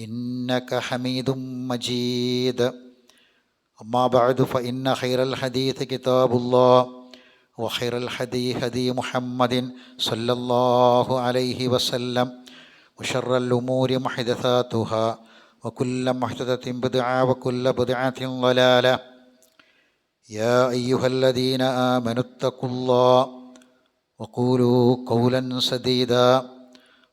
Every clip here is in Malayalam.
انك حميد مجيد اما بعد فان خير الحديث كتاب الله وخير الهدي هدي محمد صلى الله عليه وسلم وشر الامور محدثاتها وكل محدثه بدعه وكل بدعه ضلاله يا ايها الذين امنوا اتقوا الله وقولوا قولا سديدا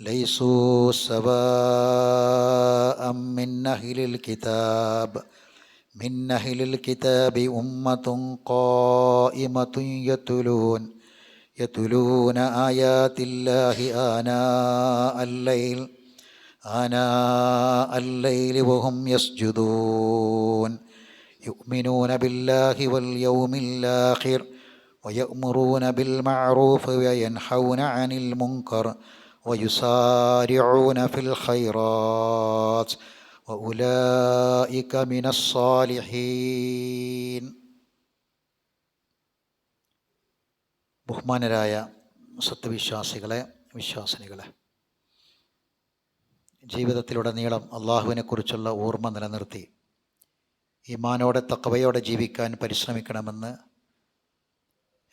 ليسوا سواء من أهل الكتاب. من أهل الكتاب أمة قائمة يتلون يتلون آيات الله آناء الليل آناء الليل وهم يسجدون. يؤمنون بالله واليوم الآخر ويأمرون بالمعروف وينحون عن المنكر. ويسارعون في الخيرات واولئك من الصالحين ബഹുമാനരായ സത്യവിശ്വാസികളെ വിശ്വാസിനികളെ ജീവിതത്തിലുടനീളം അള്ളാഹുവിനെക്കുറിച്ചുള്ള ഓർമ്മ നിലനിർത്തി ഈമാനോടെ തക്കവയോടെ ജീവിക്കാൻ പരിശ്രമിക്കണമെന്ന്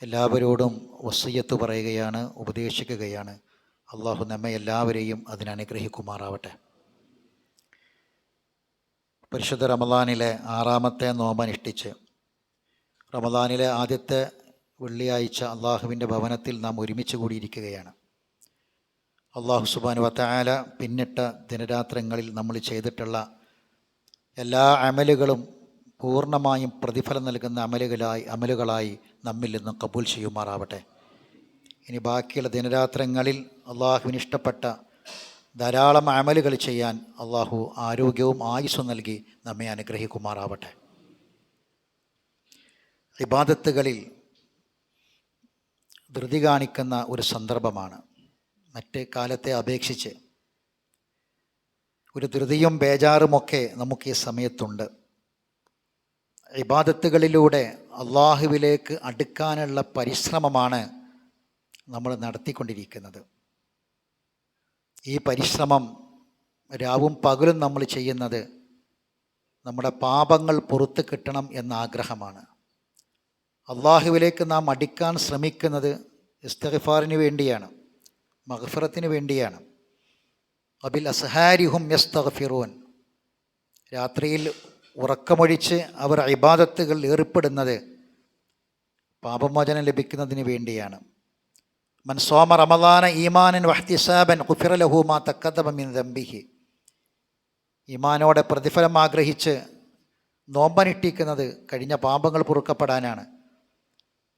എല്ലാവരോടും വസയ്യത്ത് പറയുകയാണ് ഉപദേശിക്കുകയാണ് അള്ളാഹു നമ്മെ എല്ലാവരെയും അതിനനുഗ്രഹിക്കുമാറാവട്ടെ പരിശുദ്ധ റമദാനിലെ ആറാമത്തെ നോമ്പനുഷ്ഠിച്ച് റമദാനിലെ ആദ്യത്തെ വെള്ളിയാഴ്ച അള്ളാഹുവിന്റെ ഭവനത്തിൽ നാം ഒരുമിച്ച് കൂടിയിരിക്കുകയാണ്. അള്ളാഹു സുബാനു വത്തായാല പിന്നിട്ട ദിനരാത്രങ്ങളിൽ നമ്മൾ ചെയ്തിട്ടുള്ള എല്ലാ അമലുകളും പൂർണമായും പ്രതിഫലം നൽകുന്ന അമലുകളായി അമലുകളായി നമ്മിൽ നിന്നും കബൂൽ ചെയ്യുമാറാവട്ടെ. ഇനി ബാക്കിയുള്ള ദിനരാത്രങ്ങളിൽ അള്ളാഹുവിന് ഇഷ്ടപ്പെട്ട ധാരാളം അമലുകൾ ചെയ്യാൻ അള്ളാഹു ആരോഗ്യവും ആയുസ്സും നൽകി നമ്മെ അനുഗ്രഹിക്കുമാറാവട്ടെ. ഇബാദത്തുകളിൽ ധൃതി കാണിക്കുന്ന ഒരു സന്ദർഭമാണ്. മറ്റ് കാലത്തെ അപേക്ഷിച്ച് ഒരു ധൃതിയും ബേജാറുമൊക്കെ നമുക്ക് ഈ സമയത്തുണ്ട്. ഇബാദത്തുകളിലൂടെ അള്ളാഹുവിലേക്ക് അടുക്കാനുള്ള പരിശ്രമമാണ് നമ്മൾ നടത്തിക്കൊണ്ടിരിക്കുന്നത്. ഈ പരിശ്രമം രാവും പകലും നമ്മൾ ചെയ്യുന്നത് നമ്മുടെ പാപങ്ങൾ പുറത്ത് കിട്ടണം എന്ന ആഗ്രഹമാണ്. അള്ളാഹുവിലേക്ക് നാം അടിക്കാൻ ശ്രമിക്കുന്നത് ഇസ്തഗഫാറിന് വേണ്ടിയാണ് മഹഫറത്തിന് വേണ്ടിയാണ്. അബിൽ അസ്ഹാരിഹും യസ്തഗഫിറൂൻ. രാത്രിയിൽ ഉറക്കമൊഴിച്ച് അവർ ഇബാദത്തുകൾ ഏർപ്പെടുന്നത് പാപമോചനം ലഭിക്കുന്നതിന് വേണ്ടിയാണ്. മൻ സോമ റമദാന ഈമാനൻ വഹ്തിസാബൻ കുഫിറലഹൂമാ തക്കദമിൻ ദംബിഹി. ഈമാനോടെ പ്രതിഫലം ആഗ്രഹിച്ച് നോമ്പനിട്ടിക്കുന്നത് കഴിഞ്ഞ പാപങ്ങൾ പൊറുക്കപ്പെടാനാണ്.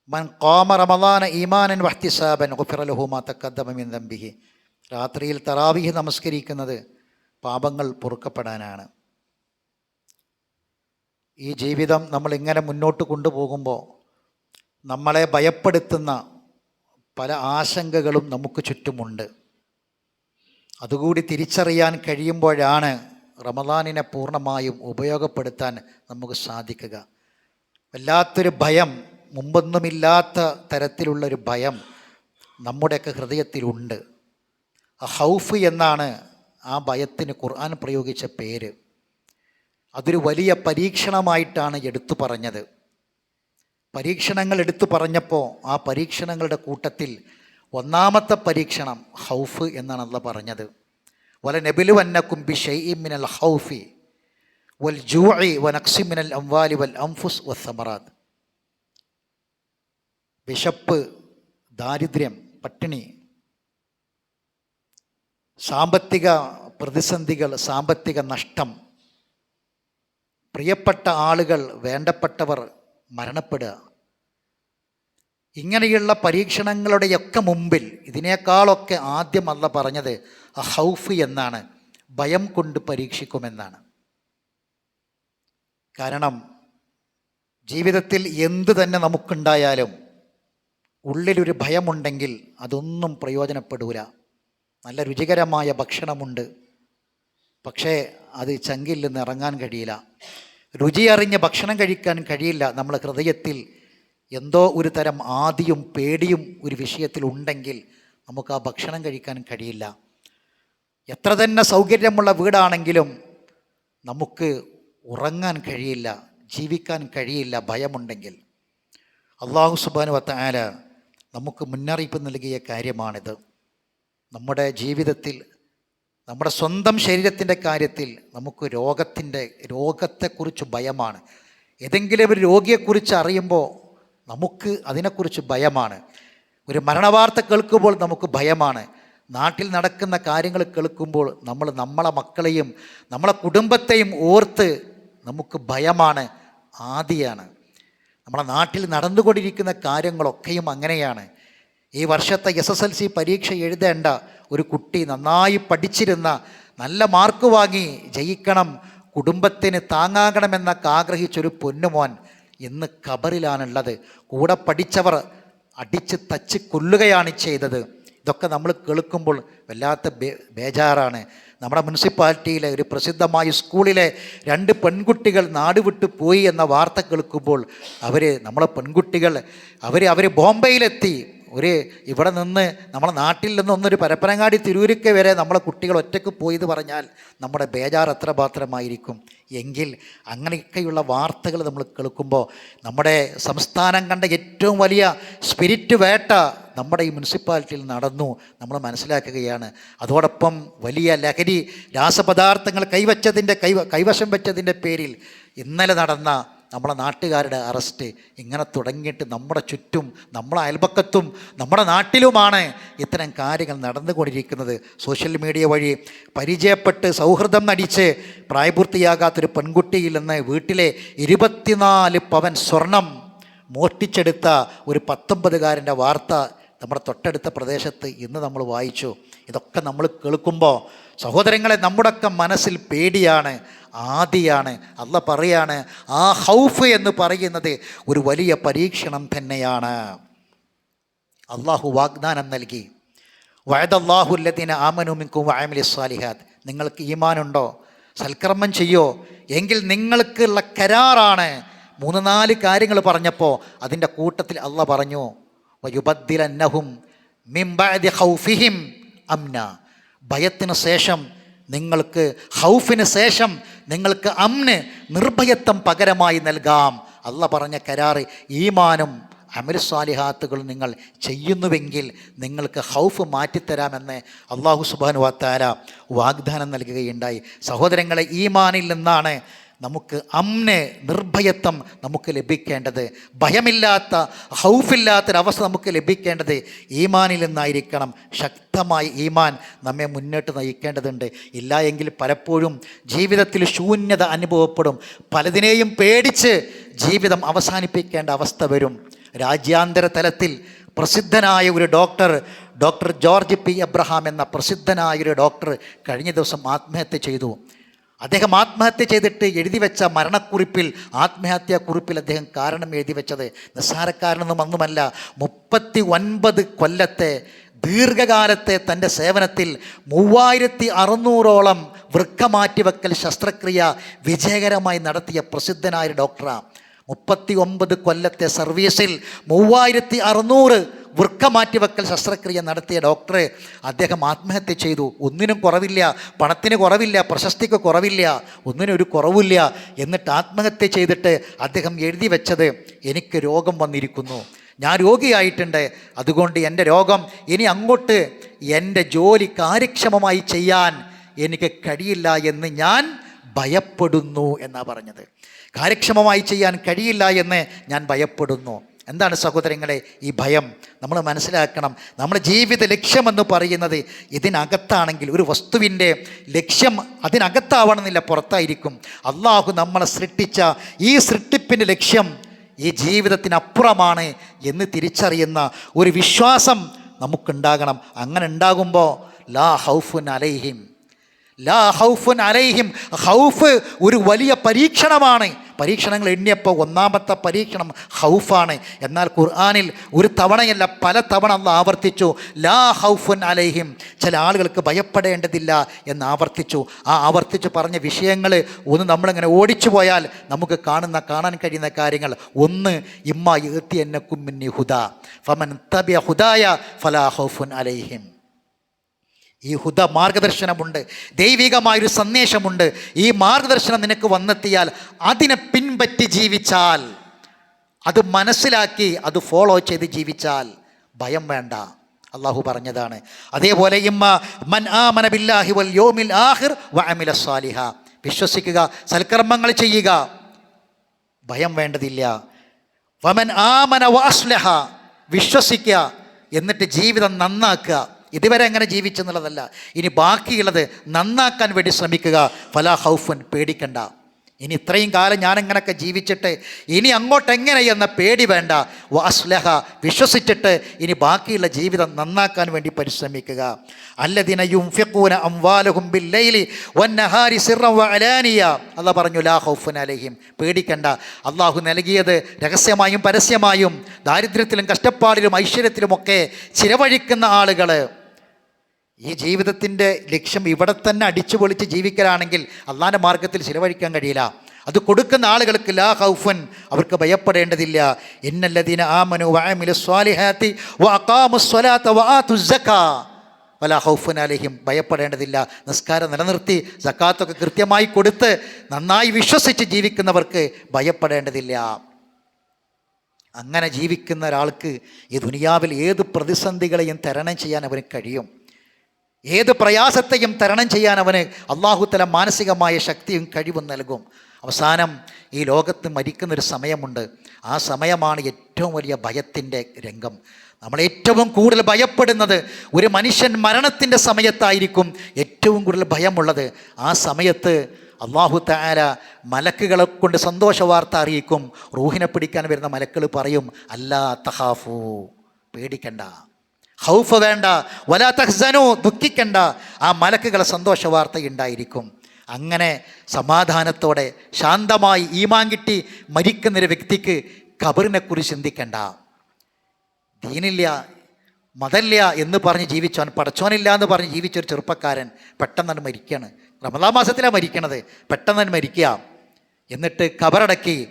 മൻ കോമ റമദാന ഈമാനൻ വഹ്തിസാബൻ കുഫിറലഹൂമാ തക്കദമിൻ ദംബിഹി. രാത്രിയിൽ തറാവിഹി നമസ്കരിക്കുന്നത് പാപങ്ങൾ പൊറുക്കപ്പെടാനാണ്. ഈ ജീവിതം നമ്മളിങ്ങനെ മുന്നോട്ട് കൊണ്ടുപോകുമ്പോൾ നമ്മളെ ഭയപ്പെടുത്തുന്ന പല ആശങ്കകളും നമുക്ക് ചുറ്റുമുണ്ട്. അതുകൂടി തിരിച്ചറിയാൻ കഴിയുമ്പോഴാണ് റമദാനിനെ പൂർണമായും ഉപയോഗപ്പെടുത്താൻ നമുക്ക് സാധിക്കുക. വല്ലാത്തൊരു ഭയം മുമ്പൊന്നുമില്ലാത്ത തരത്തിലുള്ളൊരു ഭയം നമ്മുടെയൊക്കെ ഹൃദയത്തിലുണ്ട്. ഹൗഫ് എന്നാണ് ആ ഭയത്തിന് ഖുർആൻ പ്രയോഗിച്ച പേര്. അതൊരു വലിയ പരീക്ഷണമായിട്ടാണ് എടുത്തു പറഞ്ഞത്. പരീക്ഷണങ്ങൾ എടുത്തു പറഞ്ഞപ്പോൾ ആ പരീക്ഷണങ്ങളുടെ കൂട്ടത്തിൽ ഒന്നാമത്തെ പരീക്ഷണം ഹൗഫ് എന്നാണ് അല്ല പറഞ്ഞത്. വല നബിലു വന്നക്കും ബി മിനൽ ഹൗഫി വൽ ജൂഇ മിനൽ അംവാലി വൽ അംഫുസ് വസമറാദ് വിശപ്പ് ദാരിദ്ര്യം പട്ടിണി സാമ്പത്തിക പ്രതിസന്ധികൾ സാമ്പത്തിക നഷ്ടം പ്രിയപ്പെട്ട ആളുകൾ വേണ്ടപ്പെട്ടവർ മരണപ്പെടുക. ഇങ്ങനെയുള്ള പരീക്ഷണങ്ങളുടെയൊക്കെ മുമ്പിൽ ഇതിനേക്കാളൊക്കെ ആദ്യം അല്ല പറഞ്ഞത് ഹൗഫ് എന്നാണ് ഭയം കൊണ്ട് പരീക്ഷിക്കുമെന്നാണ്. കാരണം ജീവിതത്തിൽ എന്തു തന്നെ നമുക്കുണ്ടായാലും ഉള്ളിലൊരു ഭയമുണ്ടെങ്കിൽ അതൊന്നും പ്രയോജനപ്പെടൂല. നല്ല രുചികരമായ ഭക്ഷണമുണ്ട്. പക്ഷേ അത് ചങ്കിൽ നിന്ന് ഇറങ്ങാൻ കഴിയില്ല. രുചി അറിഞ്ഞ് ഭക്ഷണം കഴിക്കാൻ കഴിയില്ല. നമ്മൾ ഹൃദയത്തിൽ എന്തോ ഒരു തരം ആദിയും പേടിയും ഒരു വിഷയത്തിൽ ഉണ്ടെങ്കിൽ നമുക്ക് ആ ഭക്ഷണം കഴിക്കാൻ കഴിയില്ല. എത്ര തന്നെ സൗകര്യമുള്ള വീടാണെങ്കിലും നമുക്ക് ഉറങ്ങാൻ കഴിയില്ല ജീവിക്കാൻ കഴിയില്ല ഭയമുണ്ടെങ്കിൽ. അള്ളാഹു സുബാനു വത്താല നമുക്ക് മുന്നറിയിപ്പ് നൽകിയ കാര്യമാണിത്. നമ്മുടെ ജീവിതത്തിൽ നമ്മുടെ സ്വന്തം ശരീരത്തിന്റെ കാര്യത്തിൽ നമുക്ക് രോഗത്തിന്റെ രോഗത്തെക്കുറിച്ച് ഭയമാണ്. ഏതെങ്കിലും ഒരു രോഗിയെക്കുറിച്ച് അറിയുമ്പോൾ നമുക്ക് അതിനെക്കുറിച്ച് ഭയമാണ്. ഒരു മരണവാർത്ത കേൾക്കുമ്പോൾ നമുക്ക് ഭയമാണ്. നാട്ടിൽ നടക്കുന്ന കാര്യങ്ങൾ കേൾക്കുമ്പോൾ നമ്മൾ നമ്മളെ മക്കളെയും നമ്മളെ കുടുംബത്തെയും ഓർത്ത് നമുക്ക് ഭയമാണ് ആദിയാണ്. നമ്മളെ നാട്ടിൽ നടന്നുകൊണ്ടിരിക്കുന്ന കാര്യങ്ങളൊക്കെയും അങ്ങനെയാണ്. ഈ വർഷത്തെ എസ് എസ് എൽ സി പരീക്ഷ എഴുതേണ്ട ഒരു കുട്ടി നന്നായി പഠിച്ചിരുന്ന നല്ല മാർക്ക് വാങ്ങി ജയിക്കണം കുടുംബത്തിന് താങ്ങാകണമെന്നൊക്കെ ആഗ്രഹിച്ചൊരു പൊന്നുമോൻ ഇന്ന് ഖബറിലാണുള്ളത്. കൂടെ പഠിച്ചവർ അടിച്ച് തച്ച് കൊല്ലുകയാണ് ചെയ്തത്. ഇതൊക്കെ നമ്മൾ കേൾക്കുമ്പോൾ വല്ലാത്ത ബേജാറാണ്. നമ്മുടെ മുനിസിപ്പാലിറ്റിയിലെ ഒരു പ്രസിദ്ധമായ സ്കൂളിലെ രണ്ട് പെൺകുട്ടികൾ നാട് വിട്ടു പോയി എന്ന വാർത്ത കേൾക്കുമ്പോൾ അവർ നമ്മളെ പെൺകുട്ടികൾ അവർ അവർ ബോംബെയിലെത്തി. ഒരു ഇവിടെ നിന്ന് നമ്മളെ നാട്ടിൽ നിന്നൊന്നൊരു പരപ്പനങ്ങാടി തിരൂരിക്ക വരെ നമ്മളെ കുട്ടികൾ ഒറ്റയ്ക്ക് പോയി എന്ന് പറഞ്ഞാൽ നമ്മുടെ ബേജാർ എത്ര മാത്രമായിരിക്കും. എങ്കിൽ അങ്ങനെയൊക്കെയുള്ള വാർത്തകൾ നമ്മൾ കേൾക്കുമ്പോൾ നമ്മുടെ സംസ്ഥാനം കണ്ട ഏറ്റവും വലിയ സ്പിരിറ്റ് വേട്ട നമ്മുടെ ഈ മുനിസിപ്പാലിറ്റിയിൽ നടന്നു നമ്മൾ മനസ്സിലാക്കുകയാണ്. അതോടൊപ്പം വലിയ ലഹരി രാസപദാർത്ഥങ്ങൾ കൈവച്ചതിന്റെ കൈവ കൈവശം വെച്ചതിന്റെ പേരിൽ ഇന്നലെ നടന്ന നമ്മളെ നാട്ടുകാരുടെ അറസ്റ്റ് ഇങ്ങനെ തുടങ്ങിയിട്ട് നമ്മുടെ ചുറ്റും നമ്മുടെ അയൽപക്കത്തും നമ്മുടെ നാട്ടിലുമാണ് ഇത്തരം കാര്യങ്ങൾ നടന്നുകൊണ്ടിരിക്കുന്നത്. സോഷ്യൽ മീഡിയ വഴി പരിചയപ്പെട്ട് സൗഹൃദം നടിച്ച് പ്രായപൂർത്തിയാകാത്തൊരു പെൺകുട്ടിയിൽ നിന്ന് വീട്ടിലെ ഇരുപത്തിനാല് പവൻ സ്വർണം മോഷ്ടിച്ചെടുത്ത ഒരു പത്തൊമ്പതുകാരന്റെ വാർത്ത നമ്മുടെ തൊട്ടടുത്ത പ്രദേശത്ത് ഇന്ന് നമ്മൾ വായിച്ചു. ഇതൊക്കെ നമ്മൾ കേൾക്കുമ്പോൾ സഹോദരങ്ങളെ നമ്മുടെയൊക്കെ മനസ്സിൽ പേടിയാണ്. ആദിയാണ്. അല്ല പറയാണ് ആ ഹൗഫ് എന്ന് പറയുന്നത് ഒരു വലിയ പരീക്ഷണം തന്നെയാണ്. അള്ളാഹു വാഗ്ദാനം നൽകി. വയദല്ലാഹുല്ലദീന ആമനുമിക്കും വായമലി സാലിഹാദ് നിങ്ങൾക്ക് ഈമാനുണ്ടോ? സൽക്കർമ്മം ചെയ്യോ? എങ്കിൽ നിങ്ങൾക്കുള്ള കരാറാണ്. മൂന്ന് നാല് കാര്യങ്ങൾ പറഞ്ഞപ്പോൾ അതിന്റെ കൂട്ടത്തിൽ അള്ള പറഞ്ഞു വയുബദ്ദിലന്നഹും മിംബഅദി ഖൗഫിഹിം അംന. ഭയത്തിന് ശേഷം നിങ്ങൾക്ക് ഹൗഫിന് ശേഷം നിങ്ങൾക്ക് അമ്ന് നിർഭയത്വം പകരമായി നൽകാം. അല്ല പറഞ്ഞ കരാറ് ഈമാനും അമരുസ്വാലിഹാത്തുകൾ നിങ്ങൾ ചെയ്യുന്നുവെങ്കിൽ നിങ്ങൾക്ക് ഹൗഫ് മാറ്റിത്തരാമെന്ന് അള്ളാഹു സുബാനു വാത്താര വാഗ്ദാനം നൽകുകയുണ്ടായി. സഹോദരങ്ങളെ ഈമാനിൽ നിന്നാണ് നമുക്ക് അമ്നെ നിർഭയത്വം നമുക്ക് ലഭിക്കേണ്ടത്. ഭയമില്ലാത്ത ഹൗഫില്ലാത്തൊരവസ്ഥ നമുക്ക് ലഭിക്കേണ്ടത് ഈമാനിൽ നിന്നായിരിക്കണം. ശക്തമായി ഈമാൻ നമ്മെ മുന്നോട്ട് നയിക്കേണ്ടതുണ്ട്. ഇല്ല എങ്കിൽ പലപ്പോഴും ജീവിതത്തിൽ ശൂന്യത അനുഭവപ്പെടും. പലതിനെയും പേടിച്ച് ജീവിതം അവസാനിപ്പിക്കേണ്ട അവസ്ഥ വരും. രാജ്യാന്തര തലത്തിൽ പ്രസിദ്ധനായ ഒരു doctor doctor George P. Abraham എന്ന പ്രസിദ്ധനായ ഒരു ഡോക്ടർ കഴിഞ്ഞ ദിവസം ആത്മഹത്യ ചെയ്തു. അദ്ദേഹം ആത്മഹത്യ ചെയ്തിട്ട് എഴുതി വെച്ച മരണക്കുറിപ്പിൽ ആത്മഹത്യാ കുറിപ്പിൽ അദ്ദേഹം കാരണം എഴുതി വെച്ചത്. നിസ്സാരക്കാരനൊന്നും ഒന്നുമല്ല മുപ്പത്തി ഒൻപത് കൊല്ലത്തെ ദീർഘകാലത്തെ തന്റെ സേവനത്തിൽ മൂവായിരത്തി അറുന്നൂറോളം വൃക്ക മാറ്റിവെക്കൽ ശസ്ത്രക്രിയ വിജയകരമായി നടത്തിയ പ്രസിദ്ധനായ ഡോക്ടറാണ് മുപ്പത്തി ഒമ്പത് കൊല്ലത്തെ സർവീസിൽ മൂവായിരത്തി അറുന്നൂറ് വൃക്ക മാറ്റിവെക്കൽ ശസ്ത്രക്രിയ നടത്തിയ ഡോക്ടറെ അദ്ദേഹം ആത്മഹത്യ ചെയ്തു. ഒന്നിനും കുറവില്ല പണത്തിന് കുറവില്ല പ്രശസ്തിക്ക് കുറവില്ല ഒന്നിനും ഒരു കുറവില്ല എന്നിട്ട് ആത്മഹത്യ ചെയ്തിട്ട് അദ്ദേഹം എഴുതി വെച്ചത് എനിക്ക് രോഗം വന്നിരിക്കുന്നു. ഞാൻ രോഗിയായിട്ടുണ്ട്. അതുകൊണ്ട് എന്റെ രോഗം ഇനി അങ്ങോട്ട് എന്റെ ജോലി കാര്യക്ഷമമായി ചെയ്യാൻ എനിക്ക് കഴിയില്ല എന്ന് ഞാൻ ഭയപ്പെടുന്നു എന്നാണ് പറഞ്ഞത്. കാര്യക്ഷമമായി ചെയ്യാൻ കഴിയില്ല എന്ന് ഞാൻ ഭയപ്പെടുന്നു. എന്താണ് സഹോദരങ്ങളെ ഈ ഭയം? നമ്മൾ മനസ്സിലാക്കണം നമ്മുടെ ജീവിത ലക്ഷ്യമെന്ന് പറയുന്നത് ഇതിനകത്താണെങ്കിൽ ഒരു വസ്തുവിന്റെ ലക്ഷ്യം അതിനകത്താവണമെന്നില്ല പുറത്തായിരിക്കും. അള്ളാഹു നമ്മളെ സൃഷ്ടിച്ച ഈ സൃഷ്ടിപ്പിന്റെ ലക്ഷ്യം ഈ ജീവിതത്തിനപ്പുറമാണ് എന്ന് തിരിച്ചറിയുന്ന ഒരു വിശ്വാസം നമുക്കുണ്ടാകണം. അങ്ങനെ ഉണ്ടാകുമ്പോൾ ലാ ഹൗഫുൻ അലൈഹിം ലാ ഹൗഫുൻ അലൈഹിം ഹൗഫ് ഒരു വലിയ പരീക്ഷണമാണ്. പരീക്ഷണങ്ങൾ എണ്ണിയപ്പോൾ ഒന്നാമത്തെ പരീക്ഷണം ഹൗഫാണ്. എന്നാൽ ഖുർആാനിൽ ഒരു തവണയല്ല പല തവണ അന്ന് ആവർത്തിച്ചു ലാ ഹൗഫുൻ അലൈഹിം ചില ആളുകൾക്ക് ഭയപ്പെടേണ്ടതില്ല എന്ന് ആവർത്തിച്ചു. ആ ആവർത്തിച്ച് പറഞ്ഞ വിഷയങ്ങൾ ഒന്ന് നമ്മളിങ്ങനെ ഓടിച്ചു പോയാൽ നമുക്ക് കാണുന്ന കാണാൻ കഴിയുന്ന കാര്യങ്ങൾ. ഒന്ന് ഇമ്മ എത്തി എന്നെ കുമ്മിന്നി ഹുദ ഫമൻ തബിയ ഹുദായ ഫലാ ഹൗഫുൻ അലൈഹിം. ഈ ഹുദ മാർഗദർശനമുണ്ട് ദൈവികമായൊരു സന്ദേശമുണ്ട്. ഈ മാർഗദർശനം നിനക്ക് വന്നെത്തിയാൽ അതിനെ പിൻപറ്റി ജീവിച്ചാൽ അത് മനസ്സിലാക്കി അത് ഫോളോ ചെയ്ത് ജീവിച്ചാൽ ഭയം വേണ്ട. അള്ളാഹു പറഞ്ഞതാണ്. അതേപോലെ മൻ വൽ ആഹിർ വ വിശ്വസിക്കുക സൽക്കർമ്മങ്ങൾ ചെയ്യുക ഭയം വേണ്ടതില്ല. വമൻ ആമന വാസ്ലഹ വിശ്വസിക്കുക എന്നിട്ട് ജീവിതം നന്നാക്കുക. ഇതുവരെ എങ്ങനെ ജീവിച്ചെന്നുള്ളതല്ല. ഇനി ബാക്കിയുള്ളത് നന്നാക്കാൻ വേണ്ടി ശ്രമിക്കുക. ഫലാ ഹൗഫുൻ പേടിക്കണ്ട. ഇനി ഇത്രയും കാലം ഞാനെങ്ങനെയൊക്കെ ജീവിച്ചിട്ട് ഇനി അങ്ങോട്ട് എങ്ങനെ എന്ന പേടി വേണ്ട. വാസ്ലഹ വിശ്വസിച്ചിട്ട് ഇനി ബാക്കിയുള്ള ജീവിതം നന്നാക്കാൻ വേണ്ടി പരിശ്രമിക്കുക. അല്ലദിന യുംഫിഖൂന അംവാലഹും ബില്ലൈലി വന്നഹാരി സിറം വഅലാനിയ. അല്ല പറഞ്ഞു ലാ ഹൗഫുൻ അലൈഹിം. പേടിക്കണ്ട. അള്ളാഹു നൽകിയത് രഹസ്യമായും പരസ്യമായും ദാരിദ്ര്യത്തിലും കഷ്ടപ്പാടിലും ഐശ്വര്യത്തിലുമൊക്കെ ചിലവഴിക്കുന്ന ആളുകൾ ഈ ജീവിതത്തിന്റെ ലക്ഷ്യം ഇവിടെ തന്നെ അടിച്ചു പൊളിച്ച് ജീവിക്കലാണെങ്കിൽ അള്ളാന്റെ മാർഗത്തിൽ ചിലവഴിക്കാൻ കഴിയില്ല. അത് കൊടുക്കുന്ന ആളുകൾക്ക് ലാ ഹൗഫൻ അവർക്ക് ഭയപ്പെടേണ്ടതില്ല. ഇന്നല്ലദീന ആമനു വഅമിലു സ്വാലിഹാത്തി വഅഖാമു വലാ ഹൗഫൻ അലഹിം ഭയപ്പെടേണ്ടതില്ല. നിസ്കാരം നിലനിർത്തി സക്കാത്തൊക്കെ കൃത്യമായി കൊടുത്ത് നന്നായി വിശ്വസിച്ച് ജീവിക്കുന്നവർക്ക് ഭയപ്പെടേണ്ടതില്ല. അങ്ങനെ ജീവിക്കുന്ന ഒരാൾക്ക് ഈ ദുനിയാവിൽ ഏത് പ്രതിസന്ധികളെയും തരണം ചെയ്യാൻ അവന് കഴിയും. ഏത് പ്രയാസത്തെയും തരണം ചെയ്യാൻ അവന് അള്ളാഹുത്തല മാനസികമായ ശക്തിയും കഴിവും നൽകും. അവസാനം ഈ ലോകത്ത് മരിക്കുന്നൊരു സമയമുണ്ട്. ആ സമയമാണ് ഏറ്റവും വലിയ ഭയത്തിന്റെ രംഗം. നമ്മൾ ഏറ്റവും കൂടുതൽ ഭയപ്പെടുന്നത് ഒരു മനുഷ്യൻ മരണത്തിന്റെ സമയത്തായിരിക്കും ഏറ്റവും കൂടുതൽ ഭയമുള്ളത്. ആ സമയത്ത് അള്ളാഹു താര മലക്കുകളെ കൊണ്ട് സന്തോഷ വാർത്ത അറിയിക്കും. റൂഹിനെ പിടിക്കാൻ വരുന്ന മലക്കൾ പറയും അല്ലാ തഹാഫു പേടിക്കണ്ട. ഹൗഫ് വേണ്ട വലാ തഹ്സനു ദുഃഖിക്കണ്ട. ആ മലക്കുകളെ സന്തോഷ വാർത്ത ഉണ്ടായിരിക്കും അങ്ങനെ സമാധാനത്തോടെ ശാന്തമായി ഈമാൻ കിട്ടി മരിക്കുന്നൊരു വ്യക്തിക്ക് ഖബറിനെക്കുറിച്ച് ചിന്തിക്കണ്ട. ദീനില്ല മതല്ല എന്ന് പറഞ്ഞ് ജീവിച്ചവൻ പടച്ചോനില്ല എന്ന് പറഞ്ഞ് ജീവിച്ചൊരു ചെറുപ്പക്കാരൻ പെട്ടെന്നാണ് മരിക്കുകയാണ് റമദാ മാസത്തിലാണ് മരിക്കണത്. പെട്ടെന്നാണ് മരിക്കുക. എന്നിട്ട് കബറടക്കി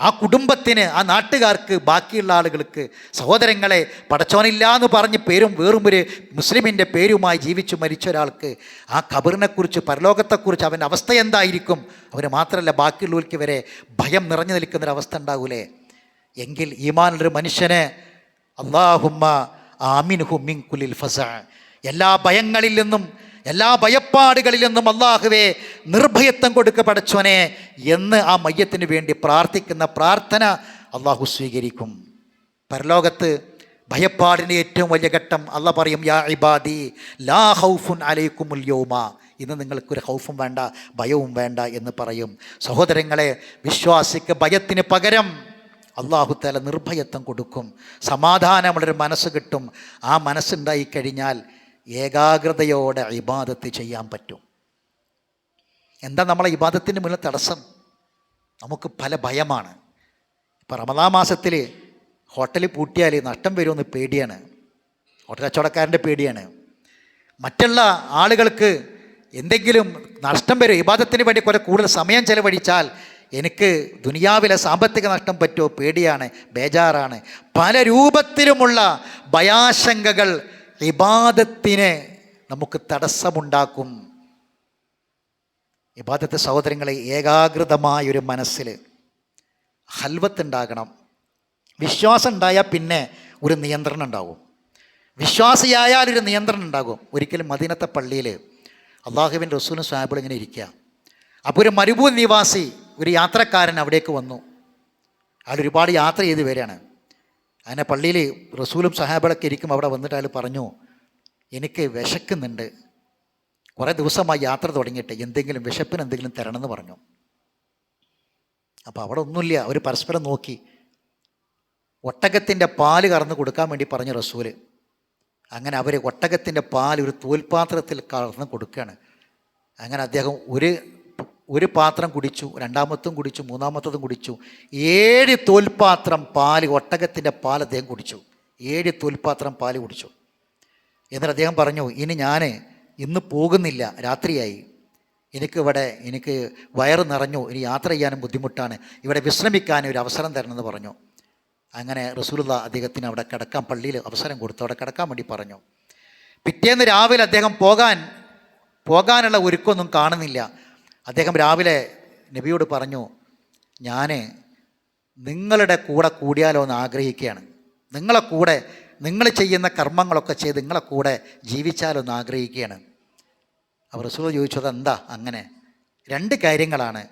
ആ കുടുംബത്തിന് ആ നാട്ടുകാർക്ക് ബാക്കിയുള്ള ആളുകൾക്ക് സഹോദരങ്ങളെ പടച്ചോനില്ല എന്ന് പറഞ്ഞ് പേരും വേറും ഒരു മുസ്ലിമിന്റെ പേരുമായി ജീവിച്ചു മരിച്ച ഒരാൾക്ക് ആ ഖബറിനെക്കുറിച്ച് പരലോകത്തെക്കുറിച്ച് അവന്റെ അവസ്ഥ എന്തായിരിക്കും? അവന് മാത്രമല്ല ബാക്കിയുള്ളവർക്ക് വരെ ഭയം നിറഞ്ഞു നിൽക്കുന്നൊരവസ്ഥ ഉണ്ടാവൂലേ എങ്കിൽ ഈമാനുള്ളൊരു മനുഷ്യന് അള്ളാഹുമ്മ ആമിൻ ഹുമിൻ കുലിൽ ഫസ. എല്ലാ ഭയങ്ങളിൽ നിന്നും എല്ലാ ഭയപ്പാടുകളിൽ നിന്നും അള്ളാഹുവെ നിർഭയത്വം കൊടുക്ക പടച്ചോനെ എന്ന് ആ മയ്യത്തിന് വേണ്ടി പ്രാർത്ഥിക്കുന്ന പ്രാർത്ഥന അള്ളാഹു സ്വീകരിക്കും. പരലോകത്ത് ഭയപ്പാടിന്റെ ഏറ്റവും വലിയ ഘട്ടം അല്ല പറയും യാ ഇബാദി ലാ ഹൗഫുൻ അലൈക്കുമുൽ യോമ. ഇന്ന് നിങ്ങൾക്കൊരു ഹൗഫും വേണ്ട ഭയവും വേണ്ട എന്ന് പറയും. സഹോദരങ്ങളെ വിശ്വാസിക്ക് ഭയത്തിന് പകരം അള്ളാഹു തല നിർഭയത്വം കൊടുക്കും. സമാധാനമുള്ളൊരു മനസ്സ് കിട്ടും. ആ മനസ്സുണ്ടായി കഴിഞ്ഞാൽ ഏകാഗ്രതയോടെ ഇബാദത്ത് ചെയ്യാൻ പറ്റും. എന്താ നമ്മളെ ഇബാദത്തിന് മുന്നിൽ തടസ്സം? നമുക്ക് പല ഭയമാണ്. ഇപ്പം റമദാ മാസത്തിൽ ഹോട്ടലിൽ പൂട്ടിയാൽ നഷ്ടം വരുമെന്ന് പേടിയാണ്. ഹോട്ടൽ കച്ചവടക്കാരന്റെ പേടിയാണ്. മറ്റുള്ള ആളുകൾക്ക് എന്തെങ്കിലും നഷ്ടം വരും ഇബാദത്തിന് വേണ്ടി കുറെ കൂടുതൽ സമയം ചെലവഴിച്ചാൽ എനിക്ക് ദുനിയാവിലെ സാമ്പത്തിക നഷ്ടം പറ്റുമോ? പേടിയാണ് ബേജാറാണ്. പല രൂപത്തിലുമുള്ള ഭയാശങ്കകൾ ഇബാദത്തിന് നമുക്ക് തടസ്സമുണ്ടാക്കും. ഇബാദത്തെ സഹോദരങ്ങളെ ഏകാഗ്രതമായൊരു മനസ്സിൽ ഹൽവത്തുണ്ടാകണം. വിശ്വാസം ഉണ്ടായാൽ പിന്നെ ഒരു നിയന്ത്രണം ഉണ്ടാകും വിശ്വാസിയായാൽ ഒരു നിയന്ത്രണം ഉണ്ടാകും. ഒരിക്കലും മദീനത്തെ പള്ളിയിൽ അള്ളാഹുബിൻ റസൂലും സാഹിബിൾ ഇങ്ങനെ ഇരിക്കുക. അപ്പോൾ ഒരു മരുഭൂമി നിവാസി ഒരു യാത്രക്കാരൻ അവിടേക്ക് വന്നു. അയാൾ ഒരുപാട് യാത്ര ചെയ്ത് വരികയാണ്. അങ്ങനെ പള്ളിയിൽ റസൂലും സഹാബിളൊക്കെ ഇരിക്കും അവിടെ വന്നിട്ട് അയാൾ പറഞ്ഞു എനിക്ക് വിശക്കുന്നുണ്ട്. കുറേ ദിവസമായി യാത്ര തുടങ്ങിയിട്ട് എന്തെങ്കിലും വിശപ്പിന് എന്തെങ്കിലും തരണമെന്ന് പറഞ്ഞു. അപ്പോൾ അവിടെ ഒന്നുമില്ല അവർ പരസ്പരം നോക്കി. ഒട്ടകത്തിന്റെ പാൽ കറന്ന് കൊടുക്കാൻ വേണ്ടി പറഞ്ഞു റസൂൽ. അങ്ങനെ അവർ ഒട്ടകത്തിന്റെ പാൽ ഒരു തോൽപാത്രത്തിൽ കറന്ന് കൊടുക്കുകയാണ്. അങ്ങനെ അദ്ദേഹം ഒരു ഒരു പാത്രം കുടിച്ചു രണ്ടാമത്തും കുടിച്ചു മൂന്നാമത്തതും കുടിച്ചു. ഏഴ് തോൽപാത്രം പാൽ ഒട്ടകത്തിന്റെ പാൽ അദ്ദേഹം കുടിച്ചു. ഏഴ് തോൽപാത്രം പാൽ കുടിച്ചു. എന്നിട്ട് അദ്ദേഹം പറഞ്ഞു ഇനി ഞാൻ ഇന്ന് പോകുന്നില്ല രാത്രിയായി. എനിക്ക് ഇവിടെ എനിക്ക് വയറ് നിറഞ്ഞു ഇനി യാത്ര ചെയ്യാനും ബുദ്ധിമുട്ടാണ്. ഇവിടെ വിശ്രമിക്കാനും ഒരു അവസരം തരണമെന്ന് പറഞ്ഞു. അങ്ങനെ റസൂലുള്ള അദ്ദേഹത്തിന് അവിടെ കിടക്കാൻ പള്ളിയിൽ അവസരം കൊടുത്തു. അവിടെ കിടക്കാൻ വേണ്ടി പറഞ്ഞു. പിറ്റേന്ന് രാവിലെ അദ്ദേഹം പോകാൻ പോകാനുള്ള ഒരുക്കൊന്നും കാണുന്നില്ല. അദ്ദേഹം രാവിലെ നബിയോട് പറഞ്ഞു ഞാൻ നിങ്ങളുടെ കൂടെ കൂടിയാലോ എന്ന് ആഗ്രഹിക്കുകയാണ്. നിങ്ങളെ കൂടെ നിങ്ങൾ ചെയ്യുന്ന കർമ്മങ്ങളൊക്കെ ചെയ്ത് നിങ്ങളെ കൂടെ ജീവിച്ചാലോ എന്ന് ആഗ്രഹിക്കുകയാണ്. അപ്പോൾ റസൂൽ ചോദിച്ചത് എന്താ അങ്ങനെ? രണ്ട് കാര്യങ്ങളാണ്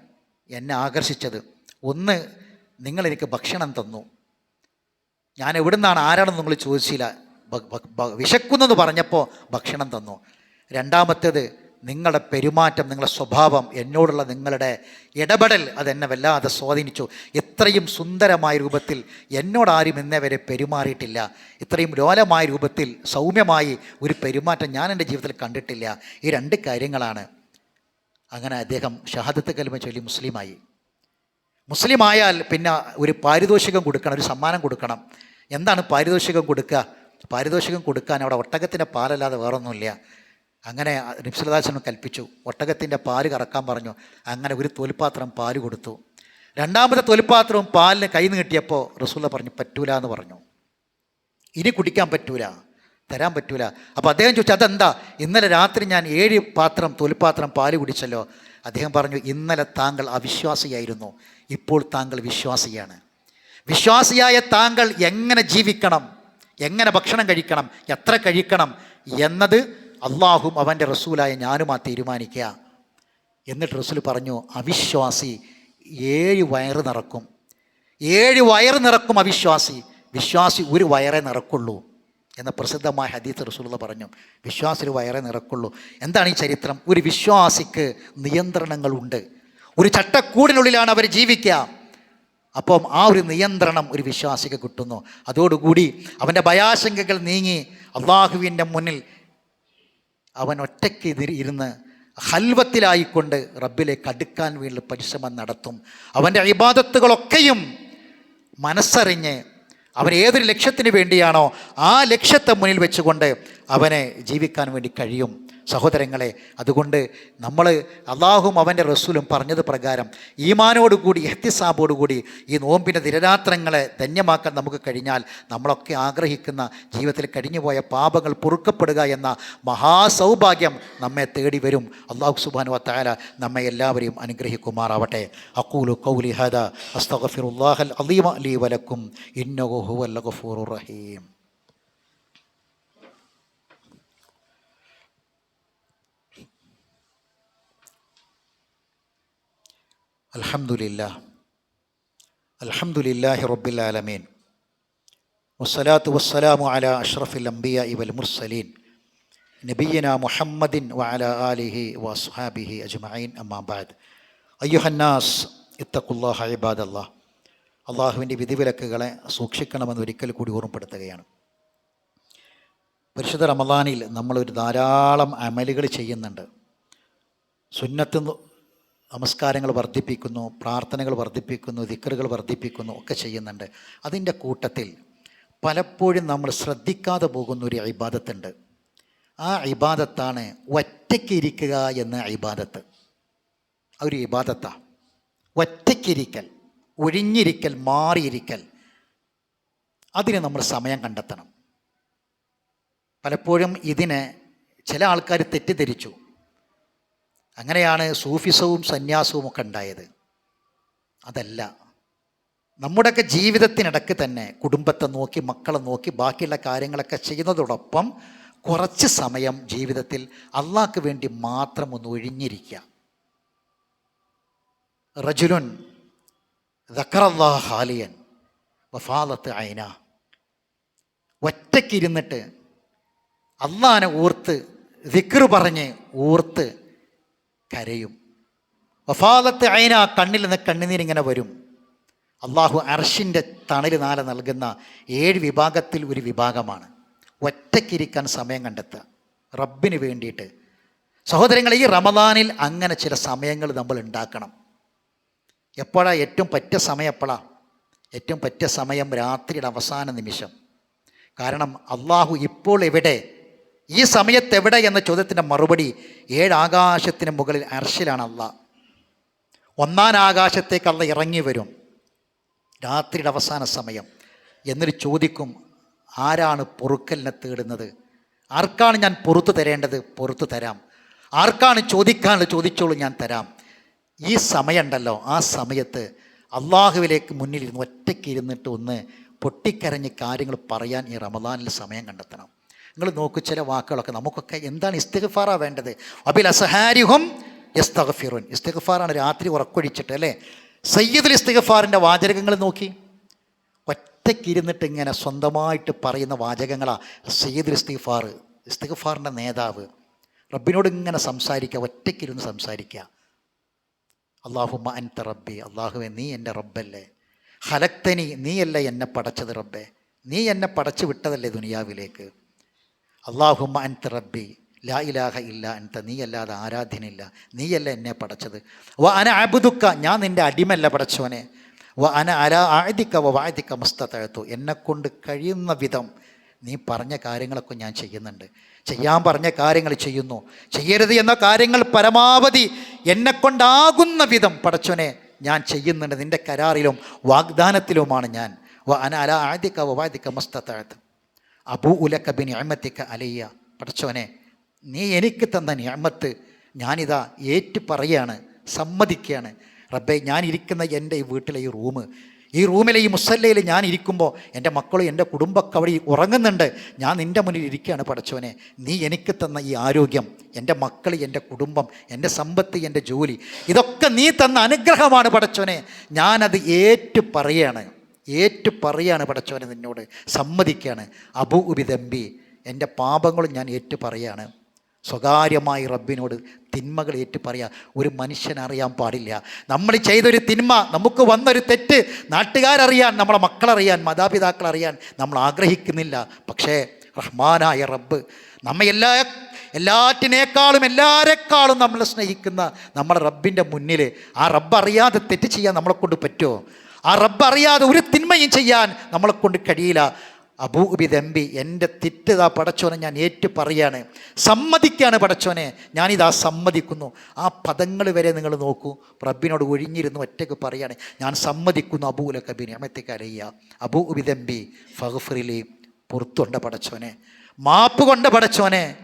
എന്നെ ആകർഷിച്ചത്. ഒന്ന് നിങ്ങളെനിക്ക് ഭക്ഷണം തന്നു. ഞാൻ എവിടുന്നാണ് ആരാണെന്ന് നിങ്ങൾ ചോദിച്ചില്ല. വിശക്കുന്നെന്ന് പറഞ്ഞപ്പോൾ ഭക്ഷണം തന്നു. രണ്ടാമത്തേത് നിങ്ങളുടെ പെരുമാറ്റം നിങ്ങളുടെ സ്വഭാവം എന്നോടുള്ള നിങ്ങളുടെ ഇടപെടൽ അതെന്നെ വല്ലാതെ സ്വാധീനിച്ചു. ഇത്രയും സുന്ദരമായ രൂപത്തിൽ എന്നോട് ആരും ഇന്നേ വരെ പെരുമാറിയിട്ടില്ല. ഇത്രയും ലോലമായ രൂപത്തിൽ സൗമ്യമായി ഒരു പെരുമാറ്റം ഞാൻ എന്റെ ജീവിതത്തിൽ കണ്ടിട്ടില്ല. ഈ രണ്ട് കാര്യങ്ങളാണ്. അങ്ങനെ അദ്ദേഹം ഷഹാദത്ത് കലിമ ചൊല്ലി മുസ്ലിമായി. മുസ്ലിം ആയാൽ പിന്നെ ഒരു പാരിതോഷികം കൊടുക്കണം ഒരു സമ്മാനം കൊടുക്കണം. എന്താണ് പാരിതോഷികം കൊടുക്കുക? പാരിതോഷികം കൊടുക്കാൻ അവിടെ ഒട്ടകത്തിന്റെ പാലല്ലാതെ വേറൊന്നുമില്ല. അങ്ങനെ നിപ്സലദാസനം കൽപ്പിച്ചു. ഒട്ടകത്തിന്റെ പാൽ കറക്കാൻ പറഞ്ഞു. അങ്ങനെ ഒരു തോൽപാത്രം പാൽ കൊടുത്തു. രണ്ടാമത്തെ തോൽപാത്രവും പാലിന് കൈ നീട്ടിയപ്പോൾ റസൂല പറഞ്ഞു പറ്റൂല എന്ന് പറഞ്ഞു. ഇനി കുടിക്കാൻ പറ്റൂല തരാൻ പറ്റൂല. അപ്പോൾ അദ്ദേഹം ചോദിച്ചു അതെന്താ? ഇന്നലെ രാത്രി ഞാൻ ഏഴ് പാത്രം തോൽപാത്രം പാൽ കുടിച്ചല്ലോ. അദ്ദേഹം പറഞ്ഞു ഇന്നലെ താങ്കൾ അവിശ്വാസിയായിരുന്നു. ഇപ്പോൾ താങ്കൾ വിശ്വാസിയാണ്. വിശ്വാസിയായ താങ്കൾ എങ്ങനെ ജീവിക്കണം? എങ്ങനെ ഭക്ഷണം കഴിക്കണം? എത്ര കഴിക്കണം? എന്നത് അള്ളാഹും അവന്റെ റസൂലായ ഞാനുമാ തീരുമാനിക്കുക. എന്നിട്ട് റസൂൽ പറഞ്ഞു അവിശ്വാസി ഏഴ് വയറ് നിറക്കും. ഏഴ് വയറ് നിറക്കും അവിശ്വാസി. വിശ്വാസി ഒരു വയറേ നിറക്കുള്ളൂ. എന്ന പ്രസിദ്ധമായ ഹദീത്ത് റസൂലുള്ള പറഞ്ഞു വിശ്വാസി ഒരു വയറേ നിറക്കുള്ളൂ. എന്താണ് ഈ ചരിത്രം? ഒരു വിശ്വാസിക്ക് നിയന്ത്രണങ്ങളുണ്ട്. ഒരു ചട്ടക്കൂടിനുള്ളിലാണ് അവർ ജീവിക്കുക. അപ്പം ആ ഒരു നിയന്ത്രണം ഒരു വിശ്വാസിക്ക് കിട്ടുന്നു. അതോടുകൂടി അവന്റെ ഭയാശങ്കകൾ നീങ്ങി അള്ളാഹുവിന്റെ മുന്നിൽ അവൻ ഒറ്റയ്ക്ക് ഇരുന്ന് ഹൽവത്തിലായിക്കൊണ്ട് റബ്ബിലേക്ക് അടുക്കാൻ വേണ്ടി പരിശ്രമം നടത്തും. അവന്റെ ഇബാദത്തുകളൊക്കെയും മനസ്സറിഞ്ഞ് അവൻ ഏതൊരു ലക്ഷ്യത്തിന് വേണ്ടിയാണോ ആ ലക്ഷ്യത്തെ മുന്നിൽ വെച്ചുകൊണ്ട് അവനെ ജീവിക്കാൻ വേണ്ടി കഴിയും. സഹോദരങ്ങളെ അതുകൊണ്ട് നമ്മൾ അള്ളാഹും അവന്റെ റസൂലും പറഞ്ഞത് പ്രകാരം ഈമാനോടുകൂടി എഹ്തിസാബോടുകൂടി ഈ നോമ്പിന്റെ ദിനരാത്രങ്ങളെ ധന്യമാക്കാൻ നമുക്ക് കഴിഞ്ഞാൽ നമ്മളൊക്കെ ആഗ്രഹിക്കുന്ന ജീവിതത്തിൽ കഴിഞ്ഞുപോയ പാപങ്ങൾ പൊറുക്കപ്പെടുക എന്ന മഹാസൗഭാഗ്യം നമ്മെ തേടി വരും. അള്ളാഹു സുബാനു വത്താല നമ്മെ എല്ലാവരെയും അനുഗ്രഹിക്കുമാറാവട്ടെ. അക്കൂലു കൗലി ഹദ അസ്തഗഫിറുല്ലാഹൽ അലീമ അലി വലക്കും ഇന്നഹു ഹുവൽ റഹീം. അൽഹംദുലില്ലാ അൽഹംദുലില്ലാഹി റബ്ബിൽ ആലമീൻ. വസ്സലാത്തു വസ്സലാമു അല അഷ്റഫിൽ അംബിയ വൽ മുർസലീൻ. നബിയന മുഹമ്മദിൻ വഅല ആലിഹി വസ്ഹാബിഹി അജ്മഈൻ. അമ്മാബാദ് അയ്യുഹന്നാസ് ഇത്തഖുല്ലാഹ ഇബാദല്ലാഹ്. അള്ളാഹുവിന്റെ വിധിവിലക്കുകളെ സൂക്ഷിക്കണമെന്ന് ഒരിക്കൽ കൂടി ഓർമ്മപ്പെടുത്തുകയാണ്. പരിശുദ്ധ റമദാനിൽ നമ്മളൊരു ധാരാളം അമലുകൾ ചെയ്യുന്നുണ്ട്. സുന്നത്ത് നമസ്കാരങ്ങൾ വർദ്ധിപ്പിക്കുന്നു പ്രാർത്ഥനകൾ വർദ്ധിപ്പിക്കുന്നു ദിക്കറുകൾ വർദ്ധിപ്പിക്കുന്നു ഒക്കെ ചെയ്യുന്നുണ്ട്. അതിന്റെ കൂട്ടത്തിൽ പലപ്പോഴും നമ്മൾ ശ്രദ്ധിക്കാതെ പോകുന്ന ഒരു അഭിബാധത്തുണ്ട് ആ ഇബാദത്താണ് ഒറ്റയ്ക്കിരിക്കുക എന്ന ആ ഒരു ഇബാദത്താണ് ഒറ്റയ്ക്കിരിക്കൽ ഒഴിഞ്ഞിരിക്കൽ മാറിയിരിക്കൽ. അതിന് നമ്മൾ സമയം കണ്ടെത്തണം. പലപ്പോഴും ഇതിനെ ചില ആൾക്കാർ തെറ്റിദ്ധരിച്ചു. അങ്ങനെയാണ് സൂഫിസവും സന്യാസവും ഒക്കെ ഉണ്ടായത്. അതല്ല നമ്മുടെയൊക്കെ ജീവിതത്തിനിടയ്ക്ക് തന്നെ കുടുംബത്തെ നോക്കി മക്കളെ നോക്കി ബാക്കിയുള്ള കാര്യങ്ങളൊക്കെ ചെയ്യുന്നതോടൊപ്പം കുറച്ച് സമയം ജീവിതത്തിൽ അള്ളാഹ്ക്ക് വേണ്ടി മാത്രം ഒന്ന് ഒഴിഞ്ഞിരിക്കുക. റജുലുൻ ദക്കറല്ലാ ഹാലിയൻ വഫാലത്ത് അയന. ഒറ്റയ്ക്കിരുന്നിട്ട് അള്ളാനെ ഓർത്ത് ദിക്റ് പറഞ്ഞ് ഓർത്ത് കരയും. വഫാലത്ത് അയന കണ്ണിൽ നിന്ന് കണ്ണുനീരിങ്ങനെ വരും. അള്ളാഹു അർഷിന്റെ തണൽ നാല നൽകുന്ന ഏഴ് വിഭാഗത്തിൽ ഒരു വിഭാഗമാണ്. ഒറ്റയ്ക്കിരിക്കാൻ സമയം കണ്ടെത്തുക. റബ്ബിന് വേണ്ടിയിട്ട്. സഹോദരങ്ങൾ ഈ റമദാനിൽ അങ്ങനെ ചില സമയങ്ങൾ നമ്മൾ ഉണ്ടാക്കണം. എപ്പോഴാണ് ഏറ്റവും പറ്റിയ സമയം എപ്പോഴാണ് ഏറ്റവും പറ്റിയ സമയം രാത്രിയുടെ അവസാന നിമിഷം. കാരണം അള്ളാഹു ഇപ്പോൾ എവിടെ ഈ സമയത്ത് എവിടെ എന്ന ചോദ്യത്തിന്റെ മറുപടി ഏഴാകാശത്തിന് മുകളിൽ അർഷിലാണ് അല്ല ഒന്നാം ആകാശത്തേക്ക് ഇറങ്ങി വരും. രാത്രിയുടെ അവസാന സമയം. എന്നിട്ട് ചോദിക്കും ആരാണ് പൊറുക്കലിനെ തേടുന്നത്? ആർക്കാണ് ഞാൻ പുറത്തു തരേണ്ടത്? പുറത്തു തരാം. ആർക്കാണ് ചോദിക്കാനുള്ളത്? ചോദിച്ചോളൂ ഞാൻ തരാം. ഈ സമയമുണ്ടല്ലോ ആ സമയത്ത് അള്ളാഹുവിലേക്ക് മുന്നിലിരുന്ന് ഒറ്റയ്ക്ക് ഇരുന്നിട്ട് ഒന്ന് പൊട്ടിക്കരഞ്ഞ് കാര്യങ്ങൾ പറയാൻ ഈ റമദാനിൽ സമയം കണ്ടെത്തണം. നിങ്ങൾ നോക്കൂ ചില വാക്കുകളൊക്കെ. നമുക്കൊക്കെ എന്താണ് ഇസ്തിഗ്ഫാറാ വേണ്ടത്? അബിൽ അസഹാരിഹും ഇസ്തഗ്ഫിറുൻ ഇസ്തിഗ്ഫാറാണ് രാത്രി ഉറക്കൊഴിച്ചിട്ട് അല്ലേ? സയ്യിദുൽ ഇസ്തിഗ്ഫാറിന്റെ വാചകങ്ങൾ നോക്കി. ഒറ്റയ്ക്കിരുന്നിട്ട് ഇങ്ങനെ സ്വന്തമായിട്ട് പറയുന്ന വാചകങ്ങളാണ് സയ്യിദുൽ ഇസ്തിഗ്ഫാർ ഇസ്തിഗ്ഫാറിന്റെ നേതാവ്. റബ്ബിനോട് ഇങ്ങനെ സംസാരിക്കുക ഒറ്റയ്ക്കിരുന്ന് സംസാരിക്കുക. അള്ളാഹുമ്മ അൻത റബ്ബി അള്ളാഹുവെ നീ എന്റെ റബ്ബല്ലേ. ഹലക്തനി നീയല്ലേ എന്നെ പടച്ചത് റബ്ബേ. നീ എന്നെ പടച്ചു വിട്ടതല്ലേ ദുനിയാവിലേക്ക്. അള്ളാഹുമ്മ അൻ റബ്ബി ലാ ഇലാഹ ഇല്ല അൻത നീയല്ലാതെ ആരാധ്യനില്ല നീയല്ല എന്നെ പടച്ചത്. വ അന അബുദുക്ക ഞാൻ നിന്റെ അടിമല്ല പടച്ചവനെ. വ അന അല ആദിക്ക വ വാദിക്ക മസ്തത്തഴത്തു എന്നെക്കൊണ്ട് കഴിയുന്ന വിധം നീ പറഞ്ഞ കാര്യങ്ങളൊക്കെ ഞാൻ ചെയ്യുന്നുണ്ട്. ചെയ്യാൻ പറഞ്ഞ കാര്യങ്ങൾ ചെയ്യുന്നു. ചെയ്യരുത് എന്ന കാര്യങ്ങൾ പരമാവധി എന്നെക്കൊണ്ടാകുന്ന വിധം പടച്ചവനെ ഞാൻ ചെയ്യുന്നുണ്ട്. നിന്റെ കരാറിലും വാഗ്ദാനത്തിലുമാണ് ഞാൻ. വ അന അല ആദിക്ക വ വാദിക്ക മസ്തത്തഴത്ത് അബൂ ഉലക്ക ബിൻ അഹമ്മത്തിക്ക അലയ്യ. പഠിച്ചവനെ നീ എനിക്ക് തന്ന ഞാമത്ത് ഞാനിതാ ഏറ്റു പറയാണ് സമ്മതിക്കുകയാണ് റബ്ബെ ഞാൻ ഇരിക്കുന്ന എന്റെ ഈ വീട്ടിലെ ഈ റൂം ഈ റൂമിലെ ഈ മുസല്ലയിൽ ഞാൻ ഇരിക്കുമ്പോൾ എന്റെ മക്കളും എന്റെ കുടുംബമൊക്കെ അവിടെ ഉറങ്ങുന്നുണ്ട്. ഞാൻ നിന്റെ മുന്നിൽ ഇരിക്കുകയാണ് പഠിച്ചവനെ. നീ എനിക്ക് തന്ന ഈ ആരോഗ്യം എന്റെ മക്കൾ എന്റെ കുടുംബം എന്റെ സമ്പത്ത് എന്റെ ജോലി ഇതൊക്കെ നീ തന്ന അനുഗ്രഹമാണ് പഠിച്ചവനെ. ഞാനത് ഏറ്റു പറയാണ് ഏറ്റു പറയാണ് പടച്ചവനെ നിന്നോട്. സമ്മതിക്കുകയാണ് അബു ഉബിദമ്പി എന്റെ പാപങ്ങളും ഞാൻ ഏറ്റു പറയാണ് സ്വകാര്യമായി റബ്ബിനോട് തിന്മകൾ ഏറ്റു പറയാം ഒരു മനുഷ്യനറിയാൻ പാടില്ല. നമ്മൾ ചെയ്തൊരു തിന്മ നമുക്ക് വന്നൊരു തെറ്റ് നാട്ടുകാരറിയാൻ നമ്മളെ മക്കളറിയാൻ മാതാപിതാക്കൾ അറിയാൻ നമ്മൾ ആഗ്രഹിക്കുന്നില്ല. പക്ഷേ റഹ്മാനായ റബ്ബ് നമ്മെ എല്ലാ എല്ലാറ്റിനേക്കാളും എല്ലാരെക്കാളും നമ്മളെ സ്നേഹിക്കുന്ന നമ്മുടെ റബ്ബിന്റെ മുന്നിൽ ആ റബ്ബ് അറിയാതെ തെറ്റ് ചെയ്യാൻ നമ്മളെ കൊണ്ട് പറ്റുമോ? ആ റബ്ബ് അറിയാതെ ഒരു തിന്മയും ചെയ്യാൻ നമ്മളെ കൊണ്ട് കഴിയില്ല. അബൂബിദമ്പി എന്റെ തെറ്റിതാ പടച്ചോനെ ഞാൻ ഏറ്റു പറയാണ്. സമ്മതിക്കാണ് പടച്ചോനെ. ഞാനിതാ സമ്മതിക്കുന്നു. ആ പദങ്ങൾ വരെ നിങ്ങൾ നോക്കൂ. റബ്ബിനോട് ഒഴിഞ്ഞിരുന്ന് ഒറ്റയ്ക്ക് പറയാണ്. ഞാൻ സമ്മതിക്കുന്നു അബൂല കബീനെ അമത്തേക്കറിയ അബൂ ഉബിദമ്പി ഫഹ്ഫറിലി പുറത്തുണ്ട പടച്ചോനെ. മാപ്പ് കൊണ്ട പടച്ചോനെ.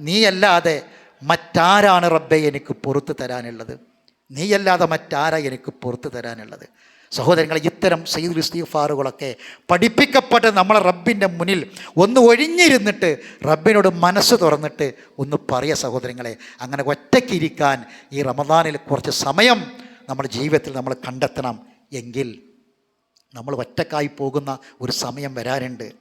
നീയല്ലാതെ മറ്റാരാണ് റബ്ബെ എനിക്ക് പുറത്തു തരാനുള്ളത്? നീയല്ലാതെ മറ്റാരാ എനിക്ക് പുറത്തു തരാനുള്ളത്? സഹോദരങ്ങളെ ഇത്തരം സയ്യിദ് ഇസ്തീഫാറുകളൊക്കെ പഠിപ്പിക്കപ്പെട്ട് നമ്മളെ റബ്ബിന്റെ മുന്നിൽ ഒന്ന് ഒഴിഞ്ഞിരുന്നിട്ട് റബ്ബിനോട് മനസ്സ് തുറന്നിട്ട് ഒന്ന് പറയുക സഹോദരങ്ങളെ അങ്ങനെ ഒറ്റയ്ക്കിരിക്കാൻ ഈ റമദാനിൽ കുറച്ച് സമയം നമ്മുടെ ജീവിതത്തിൽ നമ്മൾ കണ്ടെത്തണം എങ്കിൽ നമ്മൾ ഒറ്റക്കായി പോകുന്ന ഒരു സമയം വരാനുണ്ട്.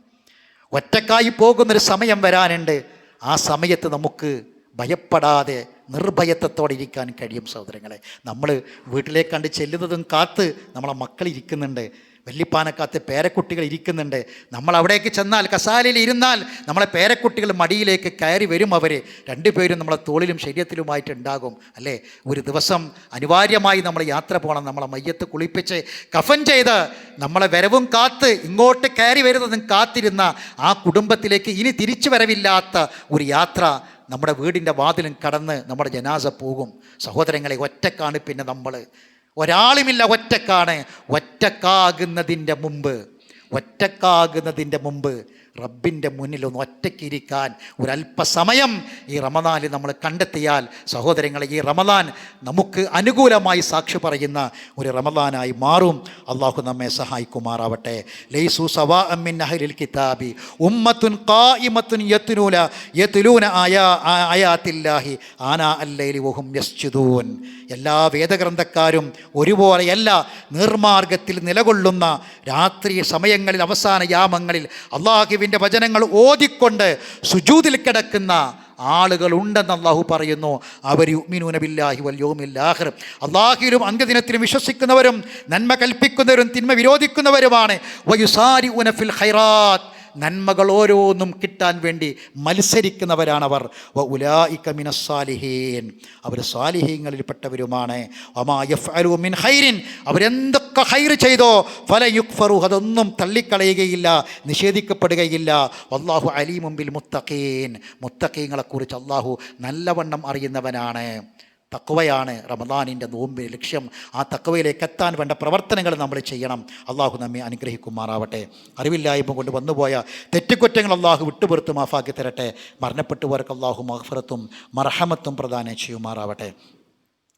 ഒറ്റക്കായി പോകുന്നൊരു സമയം വരാനുണ്ട്. ആ സമയത്ത് നമുക്ക് ഭയപ്പെടാതെ നിർഭയത്വത്തോടെ ഇരിക്കാൻ കഴിയും സഹോദരങ്ങളെ. നമ്മൾ വീട്ടിലേക്ക് കണ്ട് ചെല്ലുന്നതും കാത്ത് നമ്മളെ മക്കൾ ഇരിക്കുന്നുണ്ട്. വല്ലിപ്പാനക്കാത്ത് പേരക്കുട്ടികൾ ഇരിക്കുന്നുണ്ട്. നമ്മൾ അവിടേക്ക് ചെന്നാൽ കസാലയിൽ ഇരുന്നാൽ നമ്മളെ പേരക്കുട്ടികൾ മടിയിലേക്ക് കയറി വരും അവർ രണ്ടുപേരും നമ്മളെ തോളിലും ശരീരത്തിലുമായിട്ട് ഉണ്ടാകും അല്ലേ? ഒരു ദിവസം അനിവാര്യമായി നമ്മൾ യാത്ര പോകണം. നമ്മളെ മയ്യത്ത് കുളിപ്പിച്ച് കഫൻ ചെയ്ത് നമ്മളെ വരവും കാത്ത് ഇങ്ങോട്ട് കയറി വരുന്നതും കാത്തിരുന്ന ആ കുടുംബത്തിലേക്ക് ഇനി തിരിച്ചു വരവില്ലാത്ത ഒരു യാത്ര നമ്മുടെ വീടിന്റെ വാതിലും കടന്ന് നമ്മുടെ ജനാസ പോകും. സഹോദരങ്ങളെ ഒറ്റക്കാണ് പിന്നെ നമ്മൾ ഒരാളുമില്ല ഒറ്റക്കാണ്. ഒറ്റക്കാകുന്നതിന്റെ മുമ്പ്. ഒറ്റക്കാകുന്നതിന്റെ മുമ്പ്. റബ്ബിന്റെ മുന്നിൽ ഒന്ന് ഒറ്റയ്ക്കിരിക്കാൻ ഒരല്പസമയം ഈ റമദാനിൽ നമ്മൾ കണ്ടെത്തിയാൽ സഹോദരങ്ങളെ ഈ റമദാൻ നമുക്ക് അനുകൂലമായി സാക്ഷി പറയുന്ന ഒരു റമദാനായി മാറും. അള്ളാഹു നമ്മെ സഹായിക്കുമാറാവട്ടെ. ലൈസു സവാ അമ്മിൻ അഹലിൽ കിതാബി. ഉമ്മത്തുൻ കായിമത്തുൻ യത്തുനൂല യത്തുലൂന ആയാ ആയാത്തില്ലാഹി. ആനാ അല്ലൈലി വഹും യസ്ചുദൂൻ എല്ലാ വേദഗ്രന്ഥക്കാരും ഒരുപോലെയല്ല നീർമാർഗത്തിൽ നിലകൊള്ളുന്ന രാത്രി സമയങ്ങളിൽ അവസാന യാമങ്ങളിൽ അള്ളാഹുവിന്റെ വചനങ്ങൾ ഓതിക്കൊണ്ട് സുജൂതിൽ കിടക്കുന്ന ആളുകളുണ്ടെന്ന് അള്ളാഹു പറയുന്നു. അവർ യുഗ്മിനൂനബില്ലാഹി വല്യോമില്ലാഹർ അള്ളാഹിലും അന്ത്യദിനത്തിലും വിശ്വസിക്കുന്നവരും നന്മ കൽപ്പിക്കുന്നവരും തിന്മ വിരോധിക്കുന്നവരുമാണ്. വയുസാരി ഉനഫിൽ ഹൈറാത്ത് നന്മകൾ ഓരോന്നും കിട്ടാൻ വേണ്ടി മത്സരിക്കുന്നവരാണവർ. വ ഉലായിക മിനസ്സാലിഹീൻ അവർ സാലിഹീങ്ങളിൽപ്പെട്ടവരുമാണ്. ഒമാ യഫ്അലു മിൻ ഹൈരിൻ അവരെന്തൊക്കെ ഹൈർ ചെയ്തോ ഫല യുക്ഫറു അതൊന്നും തള്ളിക്കളയുകയില്ല നിഷേധിക്കപ്പെടുകയില്ല. അള്ളാഹു അലീമുമ്പിൽ മുത്തഖീൻ. മുത്തഖീങ്ങളെക്കുറിച്ച് അള്ളാഹു നല്ലവണ്ണം അറിയുന്നവനാണ്. തക്കവയാണ് റമദാനിന്റെ നോമ്പിന്റെ ലക്ഷ്യം. ആ തക്കവയിലേക്ക് എത്താൻ വേണ്ട പ്രവർത്തനങ്ങൾ നമ്മൾ ചെയ്യണം. അള്ളാഹു നമ്മെ അനുഗ്രഹിക്കുമാറാവട്ടെ. അറിവില്ലായ്മ കൊണ്ട് വന്നുപോയ തെറ്റുകുറ്റങ്ങൾ അള്ളാഹു വിട്ടുപുറത്ത് മാഫാക്കി തരട്ടെ. മരണപ്പെട്ടുപോർക്ക് അള്ളാഹു മഹഫറത്തും മർഹമത്തും പ്രദാനം ചെയ്യുമാറാവട്ടെ.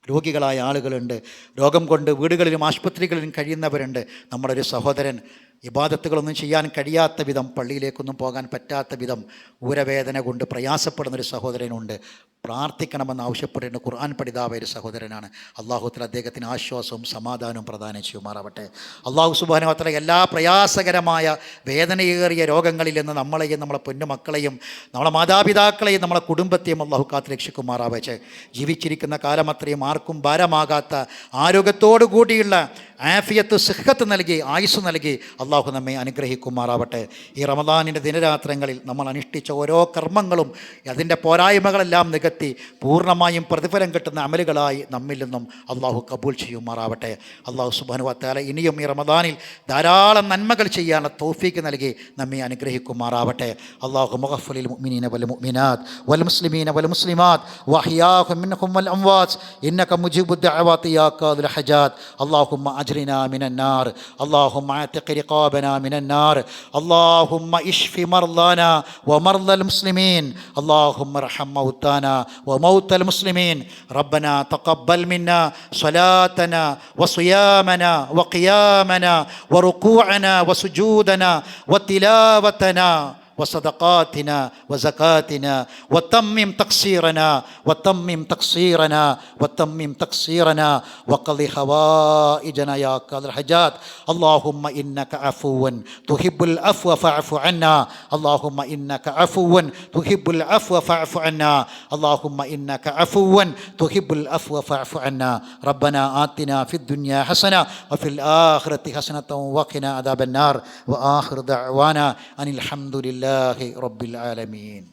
രോഗികളായ ആളുകളുണ്ട്. രോഗം കൊണ്ട് വീടുകളിലും ആശുപത്രികളിലും കഴിയുന്നവരുണ്ട്. നമ്മുടെ ഒരു സഹോദരൻ ഇബാദത്തുകളൊന്നും ചെയ്യാൻ കഴിയാത്ത വിധം പള്ളിയിലേക്കൊന്നും പോകാൻ പറ്റാത്ത വിധം ഊരവേദന കൊണ്ട് പ്രയാസപ്പെടുന്നൊരു സഹോദരനുണ്ട്. പ്രാർത്ഥിക്കണമെന്ന് ആവശ്യപ്പെടേണ്ട ഖുർആൻ പഠിതാവായ ഒരു സഹോദരനാണ്. അള്ളാഹുത്തിൽ അദ്ദേഹത്തിന് ആശ്വാസവും സമാധാനവും പ്രദാനം ചെയ്യുമാറാവട്ടെ. അള്ളാഹു സുബാനുവത്തല എല്ലാ പ്രയാസകരമായ വേദനയേറിയ രോഗങ്ങളിൽ നിന്ന് നമ്മളെയും നമ്മളെ പൊന്നുമക്കളെയും നമ്മളെ മാതാപിതാക്കളെയും നമ്മളെ കുടുംബത്തെയും അള്ളാഹു കാത്ത് രക്ഷിക്കുമാറാവച്ച് ജീവിച്ചിരിക്കുന്ന കാലം അത്രയും ആർക്കും ഭാരമാകാത്ത ആരോഗ്യത്തോടു കൂടിയുള്ള ആഫിയത്ത് സിഹത്ത് നൽകി ആയുസ് നൽകി അള്ളാഹു നമ്മെ അനുഗ്രഹിക്കുമാറാവട്ടെ. ഈ റമദാനിന്റെ ദിനരാത്രങ്ങളിൽ നമ്മൾ അനുഷ്ഠിച്ച ഓരോ കർമ്മങ്ങളും അതിന്റെ പോരായ്മകളെല്ലാം നികത്തി പൂർണമായും പ്രതിഫലം കിട്ടുന്ന അമലുകളായി നമ്മിൽ നിന്നും അള്ളാഹു കബൂൽ ചെയ്യുമാറാവട്ടെ. അള്ളാഹു സുബാനുവത്താല ഇനിയും ഈ റമദാനിൽ ധാരാളം നന്മകൾ ചെയ്യാനുള്ള തോഫീക്ക് നൽകി നമ്മെ അനുഗ്രഹിക്കുമാറാവട്ടെ. അള്ളാഹു മുഹഫുലിൽ മുഅ്മിനീന വൽ മുഅ്മിനാത് വൽ മുസ്ലിമീന വൽ മുസ്ലിമാത് വഹിയാഹു മിൻഹും വൽ അംവാസ് ഇന്നക മുജീബുദ്ദഅവാത്ത് യാ ഖാദുൽ ഹജാത് അള്ളാഹുമ്മ اللهم أجرنا من النار. اللهم أعتق رقابنا من النار. اللهم اشف مرضانا ومرضى المسلمين. اللهم ارحم موتانا وموتى المسلمين. ربنا تقبل منا صلاتنا وصيامنا وقيامنا وركوعنا وسجودنا وتلاوتنا. وصدقاتنا وزكاتنا وتمم تقصيرنا وتمم تقصيرنا وتمم تقصيرنا وقضي حوائجنا يا قاضي الحاجات. اللهم إنك عفو تحب العفو فاعف عنا. اللهم إنك عفو تحب العفو فاعف عنا. اللهم إنك عفو تحب العفو فاعف عنا. ربنا آتنا في الدنيا حسنة وفي الآخرة حسنة وقنا عذاب النار. وآخر دعوانا أن الحمد لله رب العالمين.